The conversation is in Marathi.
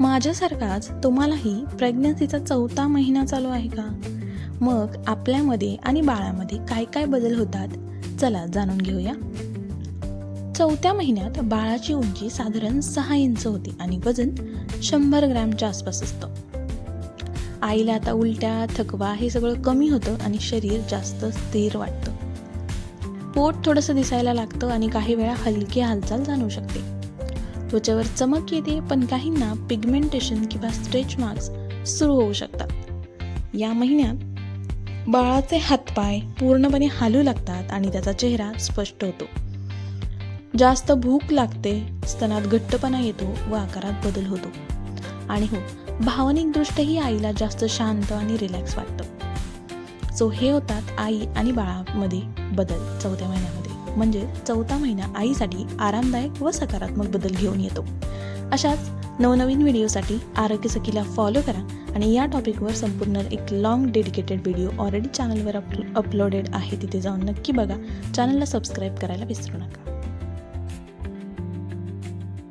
माझ्यासारखाच तुम्हालाही प्रेग्नन्सीचा चौथा महिना चालू आहे का? मग आपल्यामध्ये आणि बाळामध्ये काय काय बदल होतात? चला जाणून घेऊया. चौथ्या महिन्यात बाळाची उंची साधारण सहा इंच होती आणि वजन शंभर ग्रॅमच्या आसपास असतं. आईला आता उलट्या थकवा हे सगळं कमी होतं आणि शरीर जास्त स्थिर वाटतं. पोट थोडंसं दिसायला लागतं आणि काही वेळा हलकी हालचाल जाणवू शकते. त्वचेवर चमक येते पण काहींना पिगमेंटेशन किंवा स्ट्रेच मार्क्स सुरू होऊ शकतात. या महिन्यात बाळाचे हातपाय पूर्णपणे हालू लागतात आणि त्याचा चेहरा स्पष्ट होतो. जास्त भूक लागते स्तनात घट्टपणा येतो व आकारात बदल होतो. आणि हो भावनिकदृष्ट्याही आईला जास्त शांत आणि रिलॅक्स वाटतं. सो हे होतात आई आणि बाळामध्ये बदल चौथ्या महिन्यामध्ये. म्हणजे चौथा महिना आईसाठी आरामदायक व सकारात्मक बदल घेऊन येतो. अशाच नवनवीन व्हिडिओसाठी आरोग्य सखीला फॉलो करा आणि या टॉपिकवर संपूर्ण एक लॉंग डेडिकेटेड व्हिडिओ ऑलरेडी चॅनलवर अप अपलोडेड आहे तिथे जाऊन नक्की बघा. चॅनलला सबस्क्राईब करायला विसरू नका.